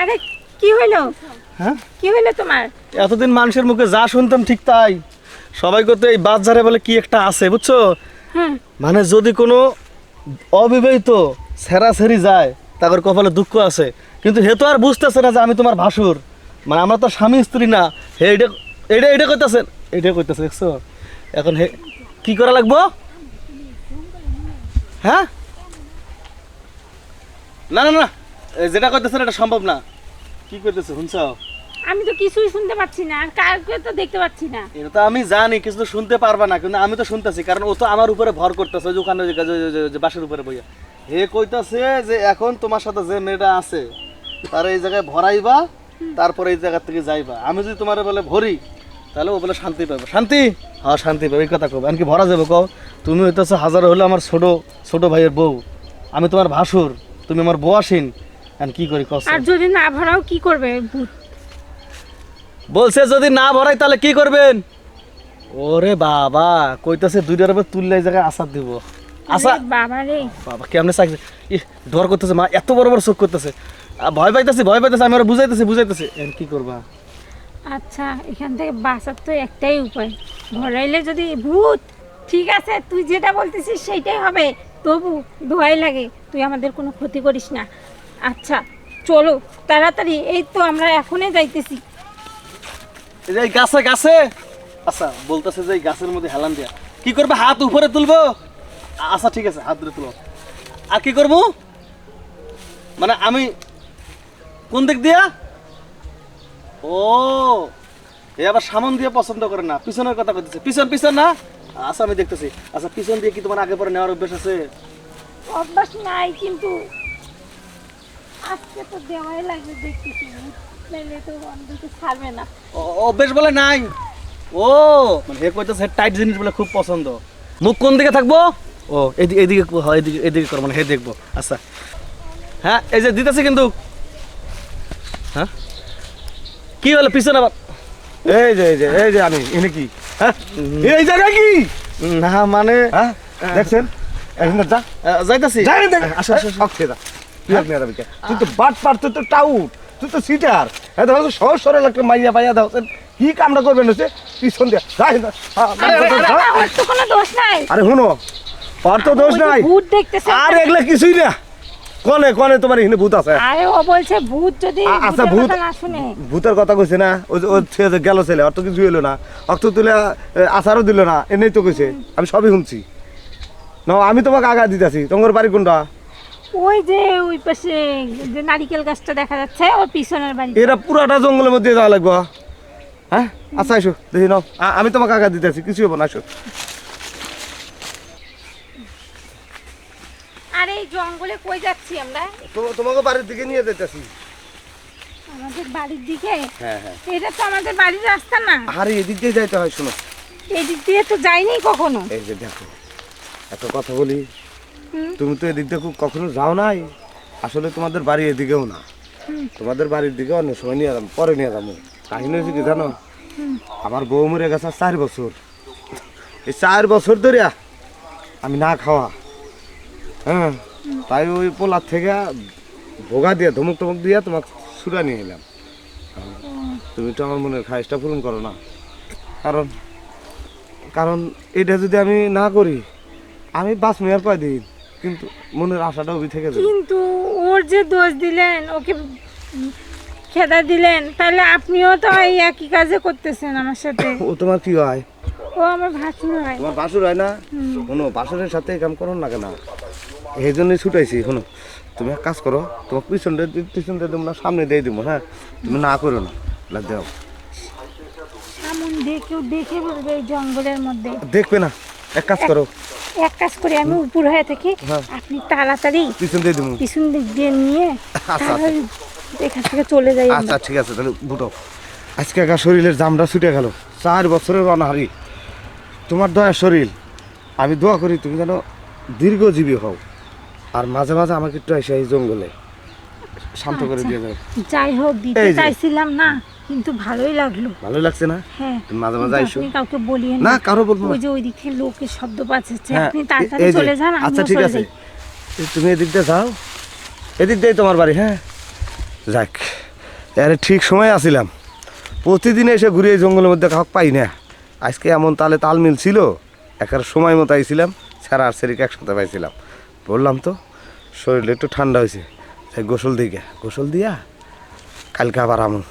আরে কি হইল? হ্যাঁ? কি হইল তোমার? এতদিন মানুষের মুখে যা শুনতাম ঠিক তাই। সবাই করতে এই বাজারে বলে কি একটা আছে বুঝছ? মানে যদি কোনো অবিবাহিত সেরাসেরি যায় তাদের কপালে দুঃখ আছে। কিন্তু হে তো আর বুঝতেছে না যে আমি তোমার ভাসুর। মানে আমরা তো স্বামী স্ত্রী না। হে এটা এটা এটা করতেছেন এটা করতেছে দেখছ? এখন হে কি করা লাগবো? হ্যাঁ? না না না। যেটা করতেছেন এটা সম্ভব না। কি করতেছে শুনছ? আমি তো কিছুই শুনতে পাচ্ছি না আর কাউকে তো দেখতে পাচ্ছি না। এটা তো আমি জানি কিছু তো শুনতে পারবা না কিন্তু আমি তো শুনতেছি কারণ ও তো আমার উপরে ভর করতেছে যে ওখানে যে- বাসের উপরে বইয়া। হে কইতাছে যে এখন তোমার সাথে যে মেয়েটা আছে তার এই জায়গায় ভরাইবা তারপরে এই জায়গা থেকে যাইবা। আমি যদি তোমার বলে ভরি তাহলে ও বলে শান্তি পাবো শান্তি? হ্যাঁ শান্তি পাবো এই কথা কব এমনকি ভরা যাব কও তুমি হইতেছো হাজার হলে আমার ছোট ছোট ভাইয়ের বউ। আমি তোমার ভাসুর তুমি আমার বউ আসিন এখন কি করি কষ্ট আর যদি না ভরাও কি করবে? ভূত বলছে যদি না ভরাই তাহলে কি করবেন? ওরে বাবা কইতাছে দুইটার উপর তুললে জায়গায় আসার দিব। আশা বাবা রে। বাবা কেমনে চাকরি ই ডর করতেছে মা এত বড় বড় চোখ করতেছে। ভয় পাইতেছি ভয় পাইতেছে আমি ওরা বুঝাইতেছি বুঝাইতেছি। এর কি করবা? আচ্ছা এখান থেকে বাঁচার তো একটাই উপায়। ভরাইলে যদি ভূত ঠিক আছে তুই যেটা বলতেছিস সেইটাই হবে। তবু দোয়াই লাগে তুই আমাদের কোনো ক্ষতি করিস না। আচ্ছা চলো তাড়াতাড়ি এই তো আমরা এখনই যাইতেছি। এই যে এই গাছে গাছে? আচ্ছা বলতেছে যে এই গাছের মধ্যে হেলান দিয়া। কি করবে? হাত উপরে তুলবো? আ- আচ্ছা ঠিক আছে হাত ধরে তুলো। আর কি করব? মানে আমি কোন দিক দিয়া? ও এ আবার সামন দিয়ে পছন্দ করে না পিছনের কথা কইতেছে। পিছন পিছন না? আচ্ছা আমি দেখতেছি। আচ্ছা পিছন দিয়ে কি তোমার আগে পরে নেওয়ার অভ্যাস আছে? অভ্যাস নাই কিন্তু আজকে তো দেওয়াই লাগবে দেখতেছি নাইলে তো অন্ধকে ছাড়বে না। অভ্যেস বলে নাই। ও মানে হে কইতেছে টাইট জিনিস বলে খুব পছন্দ। মুখ কোন দিকে থাকব? ও এদিকে এদিকে এদিকে এদিকে কর মানে হে দেখব। আচ্ছা। হ্যাঁ এই যে দিতেছি কিন্তু। হ্যাঁ? কি হলো পিছনে আবার? এই যে এই যে এই যে আমি এনে কি? হ্যাঁ? এই জায়গা কি? না মানে হ্যাঁ? দেখছেন? এখন যা। যাইতাছি। যাই দেখ। আসো আসো আসো। ওকে দা তুই আপনি বিকে। তুই তো বাট পার তুই তো টাউট তুই তো সিটার। হ্যাঁ দেখো সহজ সরল একটা মাইয়া পাইয়া দাও কি কামটা করবেন হচ্ছে পিছন দিয়া যাই না হ্যাঁ, আরে যা, যা, যা। ওর তো কোনো দোষ নাই। আরে শুনো ওর তো দোষ নাই। ভূত দেখতেছে। আর এগুলা কিছুই না। কনে কনে তোমার এখানে ভূত আছে। আরে ও বলছে ভূত যদি আচ্ছা, ভূতের ভূত- কথা ভূতের কথা কইছে না? যে- ছেলে গেল ছেলে অত কিছু হলো না। অত তুলে এ, আচারও দিল না এনেই তো কইছে। আমি সবই শুনছি। না আমি তোমাকে আগা দিতেছি। তোমার বাড়ি কোনটা? ওই যে ওই পাশে যে নারিকেল গাছটা দেখা যাচ্ছে ওর পিছনের বাড়ি এরা পুরাটা জঙ্গলের মধ্যে যাওয়া লাগবো হ্যাঁ? আচ্ছা আসো দেখি নাও। আমি তোমাকে আগা দিতেছি কিছু হব না আসো আরে জঙ্গলে কই যাচ্ছি আমরা? তোমাকে বাড়ির দিকে নিয়ে যেতেছি আমাদের বাড়ির দিকে? হ্যাঁ হ্যাঁ। এটা তো আমাদের বাড়ির রাস্তা না। আরে এদিক দিয়ে যাইতে হয় শোনো। এদিক দিয়ে তো যাইনি কখনো। এই যে দেখো একটা কথা বলি। তুমি তো এদিক দিয়ে খুব কখনো যাও নাই। আসলে তোমাদের বাড়ি এদিকেও না। তোমাদের বাড়ির দিকে অন্য সময় নিয়ে যাব পরে নিয়ে যাব কাহিনী হয়েছে কি জানো? আমার বউ মরে গেছে চার বছর। এই চার বছর ধরে আমি না খাওয়া। হ্যাঁ তাই ওই পোলার থেকে ভোগা দিয়ে, ধমক টমক দিয়ে তোমাকে সুরা নিয়ে এলাম। তুমি তো আমার মনের খাইশটা পূরণ করো না। কারণ কারণ এটা যদি আমি না করি, আমি বাস মেয়ার কয়দিন? কিন্তু মনের আশাটা অভি থেকে যাবে। কিন্তু ওর যে দোষ দিলেন ওকে খেদা দিলেন তাহলে আপনিও তো এই একই কাজে করতেছেন আমার সাথে। ও তোমার কি হয়? ও আমার ভাসুর হয়। তোমার বাসুর হয় না? শোনো বাসুরের সাথে কাম করো না কেন? এই জন্যই ছুটাইছি শোনো। তুমি এক কাজ করো তোমার পিছন পিছন দিয়ে দেবো না সামনে দিয়ে দেবো হ্যাঁ? তুমি না করো না দাও। দেখেও দেখে বলবে এই জঙ্গলের মধ্যে। দেখবে না। এক কাজ করো। এক কাজ করে আমি উপর হয়ে থাকি। হ্যাঁ। আপনি তাড়াতাড়ি পিছন দিয়ে দেবো পিছন দিক দিয়ে নিয়ে আচ্ছা। এখান থেকে চলে যাই আচ্ছা ঠিক আছে তাহলে বুটো। আজকে একা শরীরের জামটা ছুটে গেল। চার বছরের অনাহারি। তোমার দয়া শরীর। আমি দোয়া করি তুমি যেন দীর্ঘজীবী হও। আর মাঝে মাঝে আমাকে একটু এসে এই জঙ্গলে শান্ত করে দিয়ে যাও। যাই হোক দিতে চাইছিলাম না। কিন্তু ভালোই লাগল। ভালো লাগছে না? হ্যাঁ। তুমি মাঝে মাঝে আইসো। আপনি কাউকে বলিয়েন না কারও বলব ওই যে ওই দিকে লোকের শব্দ পাচ্ছে হ্যাঁ, আপনি তাড়াতাড়ি চলে যান আচ্ছা ঠিক আছে। তুমি এদিক দিয়ে যাও। এদিক দিয়ে তোমার বাড়ি হ্যাঁ? যাক আরে ঠিক সময় আসিলাম। প্রতিদিন এসে ঘুরে জঙ্গলের মধ্যে কাউকে পাই না। আজকে এমন তালে তাল মিল ছিল একার সময় মতো আইছিলাম সারা আর সেরিকে একসাথে পাইছিলাম। বললাম তো শরীরটা একটু ঠান্ডা হয়েছে। গোসল দিকে। গোসল দিয়া কালকে আবার আমন